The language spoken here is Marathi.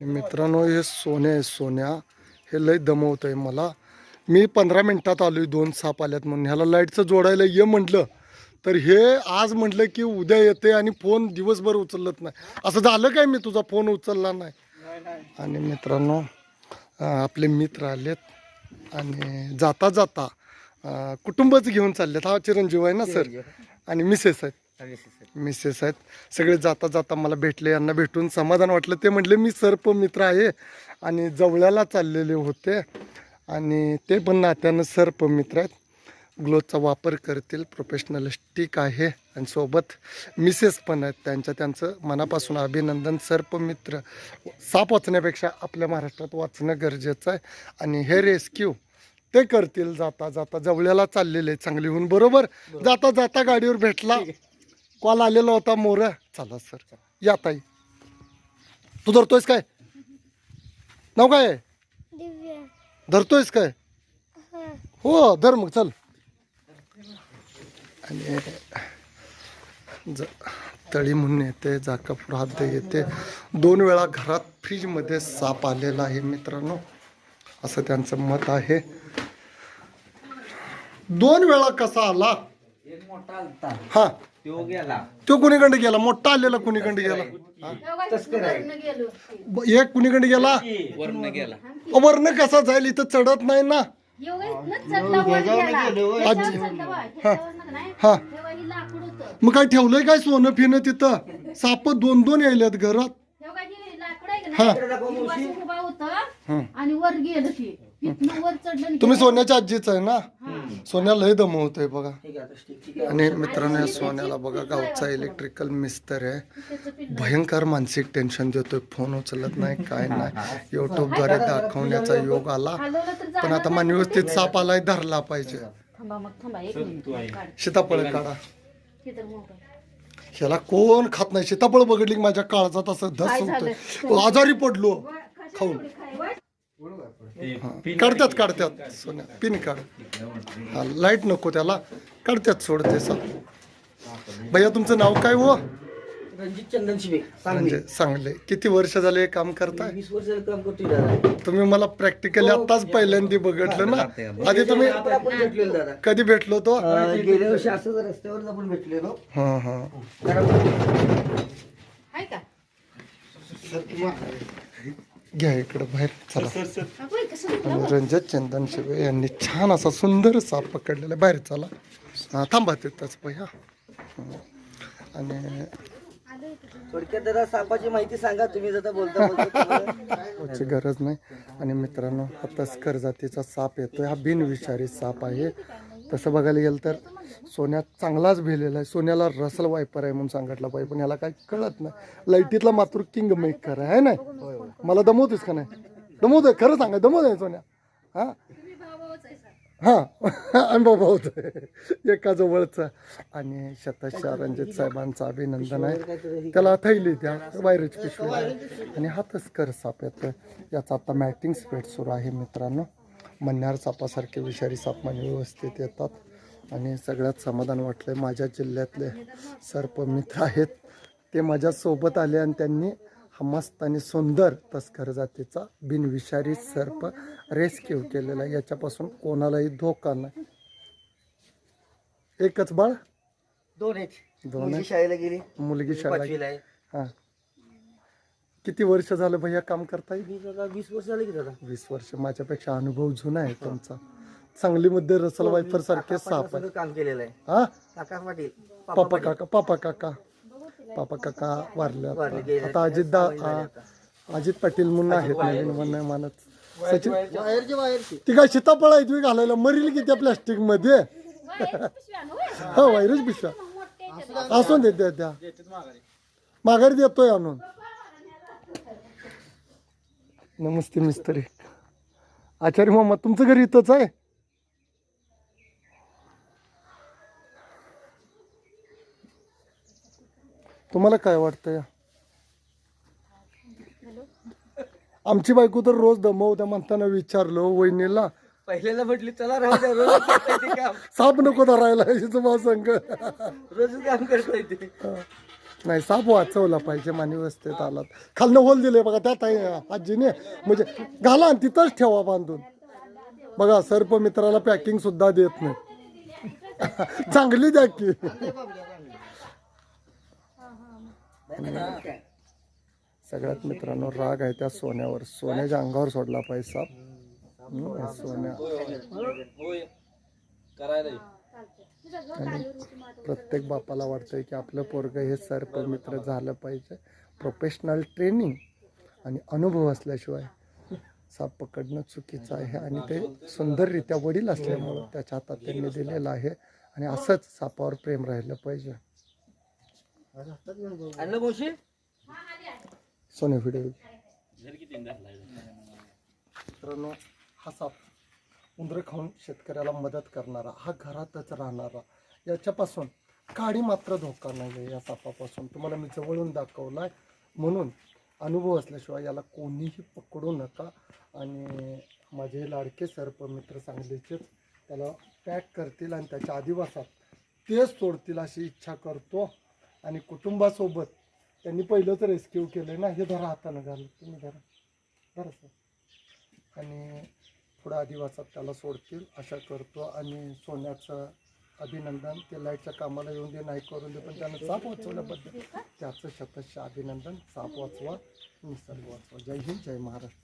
मित्रांनो हे सोन्या आहे सोन्या. हे लय दमवत आहे मला. मी पंधरा मिनिटात आलोय दोन साप आल्यात म्हणून. ह्याला लाईटचं जोडायला ये म्हटलं तर हे आज म्हटलं की उद्या येते आणि फोन दिवसभर उचलत नाही. असं झालं काय मी तुझा फोन उचलला नाही? आणि मित्रांनो आपले मित्र आलेत आणि जाता जाता कुटुंबच घेऊन चाललेत. हा चिरंजीव आहे ना सर? आणि मिसेस आहेत. मिसेस आहेत सगळे जाता जाता मला भेटले यांना भेटून समाधान वाटलं. ते म्हटले मी सर्प मित्र आहे आणि जवळ्याला चाललेले होते आणि ते पण नात्यानं सर्प मित्र आहेत. ग्लोचा वापर करतील प्रोफेशनल स्टिक आहे आणि सोबत मिसेस पण आहेत त्यांच्या. त्यांचं मनापासून अभिनंदन. सर्प मित्र साप वाचण्यापेक्षा आपल्या महाराष्ट्रात वाचणं गरजेचं आहे आणि हे रेस्क्यू ते करतील. जाता जाता जवळ्याला चाललेले चांगली होऊन बरोबर. जाता जाता गाडीवर भेटला. कॉल आलेला होता मोर. चला सर. या ताई. तू धरतोयस काय? नाव काय? धरतोयस काय? हा. हो धर मग चल. आणि ज तळी म्हणून येते जाकापूर हात येते. दोन वेळा घरात फ्रीजमध्ये साप आलेला आहे मित्रांनो. असं त्यांचं मत आहे. दोन वेळा कसा आला? एक मोठा आलता. हा. तो गेला. तो कुणीकडे गेला? मोठा आलेला कुणीकडे गेला? ब- एक कुणीकडे गेला? वरनं गेला. वरनं कसा जाईल? इथं चढत नाही ना. हा. मग काय ठेवलंय काय सोनं फिनं तिथं? साप दोन दोन यायल्यात घरात. हा. आणि वर गेलं ते. तिथनं वर चढलं आणि तुम्ही सोन्याच्या आजीच आहे ना? सोन्या लय दमवतोय बघा. ठीक आहे आता stick, ठीक आहे. आणि मित्रांनो सोन्याला बघा गावचा इलेक्ट्रिकल मिस्तर आहे. भयंकर मानसिक टेन्शन देतोय फोन उचलत नाही काय नाही. युट्यूबद्वारे दाखवण्याचा योग आला. पण आता मान व्यवस्थित साप आलाय धरला पाहिजे. थांबा मग थांबा एक मिनिट. काढ. सीताफळ काढा. ह्याला कोण खात नाही? सीताफळ बघडली की माझ्या काळजात असं धस होतोय. आजारी पडलो. खाऊन. काढतात काढतात सोन्या. पिन काढ. हा लाइट नको त्याला. काढतात सोडते सा भैया तुमचं नाव काय हो? रणजित चंदन शिवे सांगली. म्हणजे चांगले किती वर्ष झाले हे काम करताय? वीस वर्ष काम करतोय दादा. तुम्ही मला प्रॅक्टिकली आताच पहिल्यांदा बघितलं ना? आधी तुम्ही आपण आपण भेटलेलो दादा. कधी भेटलो तो अं, गेल्या वर्षी असंच रस्त्यावर आपण भेटलेलो. हा हा. आहे का? घ्या इकडं बाहेर चला. आणि रंजत चंदन शिवे यांनी छान असा सुंदर साप पकडलेला आहे. बाहेर चला. हा, थांबा तिथंच भैया हं. आणि थोडक्यात दादा सापाची माहिती सांगा. तुम्ही जरा बोलता बोलता तुम्हाला- याची गरज नाही. आणि मित्रांनो हा तस्कर जातीचा साप येतोय. हा बिनविषारी साप आहे. तसं बघायला गेलं तर सोन्यात चांगलाच भिलेला आहे. सोन्याला रसल वायपर आहे म्हणून सांगितलं पाहिजे पण याला काय कळत नाही. लाईटीतला मात्र किंग मेकर आहे ना मला दमवतेस का नाही? दमवतोय खरं सांगा दमवतोय सोन्या. हा? हा. अनुभव बाबा होतं एका जवळचा. आणि शतशा रणजित साहेबांचं अभिनंदन आहे. त्याला थैली द्या वायरची पिशवी आहे. आणि हा तस्कर साप येतोय. याचा आता मॅटिंग स्पेड सुरू आहे मित्रांनो. मन्यार सापासारखे विषारी साप म्हणजे व्यवस्थित येतात. आणि सगळ्यात समाधान वाटलंय माझ्या जिल्ह्यातले सर्प मित्र आहेत. ते माझ्या सोबत आले आणि त्यांनी हा मस्त आणि सुंदर तस्कर जातीचा बिनविषारी सर्प रेस्क्यू केलेला आहे. याच्यापासून कोणालाही धोका नाही. एकच बाळ? दोन दोन मुलगी. शाळेला गेली. मुलगी शाळा पाचवीला आहे. हा. किती वर्ष झालं भैया काम करताय? मी दादा वीस वर्ष झाले की दादा. वीस वर्ष. माझ्यापेक्षा अनुभव जुना आहे तुमचा. सांगलीमध्ये रसल वायफर सारखे साप आहे. सगळं काम केलेलं आहे. हा? काका पाटील पापा काका पापा काका. पापा काका वारले वारले, आता गेले. आता. अजित दा अजित पाटील म्हणून आहेत नवीन म्हणून मानत सचिन? ती काय सीताफळ आहे तुम्ही घालायला? मरील की त्या प्लास्टिकमध्ये? हा व्हायरस पिशव्या असून दे द्या द्या. माघारी देतोय आणून. नमस्ते मिस्त्री आचार्य मामा तुमचं घर इथंच आहे? तुम्हाला काय वाटतं आमची बायको तर रोज दमवत्या म्हणताना विचारलो वहिनीला पहिल्यांदा म्हटली चला राहू द्या रोज करताय ते काम. साप नको धरायला हिचं संघ रोज काम करताय ते. नाही साप वाचवला पाहिजे मानी व्यवस्थेत आलात खालनं होल दिले बघा त्यात ताई आजीने म्हणजे घाला आणि तिथंच ठेवा बांधून. बघा सर्प मित्राला पॅकिंग सुद्धा देत नाही. चांगली द्या की. सगळ्यात मित्रांनो राग आहे त्या सोन्यावर. सोन्याच्या अंगावर सोडला पाहिजे साप. सोन्या. सोन्या आणि प्रत्येक बापाला वाटतंय की आपलं पोरग हे सर्प मित्र झालं पाहिजे. प्रोफेशनल ट्रेनिंग आणि अनुभव असल्याशिवाय साप पकडणं चुकीचं आहे आणि ते सुंदररित्या वडील असल्यामुळं त्याच्या हातात त्यांनी दिलेलं आहे आणि असंच सापावर प्रेम राहिलं पाहिजे. सोने व्हिडिओ मित्रांनो हा साप उंदरं खाऊन शेतकऱ्याला मदत करणारा हा घरातच राहणारा याच्यापासून काडी मात्र धोका नाही आहे या सापापासून. तुम्हाला मी जवळून दाखवला आहे म्हणून अनुभव असल्याशिवाय याला कोणीही पकडू नका. आणि माझे लाडके सर्प मित्र सांगलीचेच त्याला पॅक करतील आणि त्याच्या आदिवासात तेच सोडतील अशी इच्छा करतो. आणि कुटुंबासोबत त्यांनी पहिलंच रेस्क्यू केलं ना हे धरा हातानं घाल तुम्ही धरा. धरा सर. आणि पुढं आदिवासात त्याला सोडतील आशा करतो. आणि सोन्याचं अभिनंदन ते लाईटच्या कामाला येऊन दे नाही करून दे पण त्यानं साप वाचवल्याबद्दल त्याचं शतश अभिनंदन साप वाचवा निसर्ग वाचवा. जय हिंद जय महाराष्ट्र.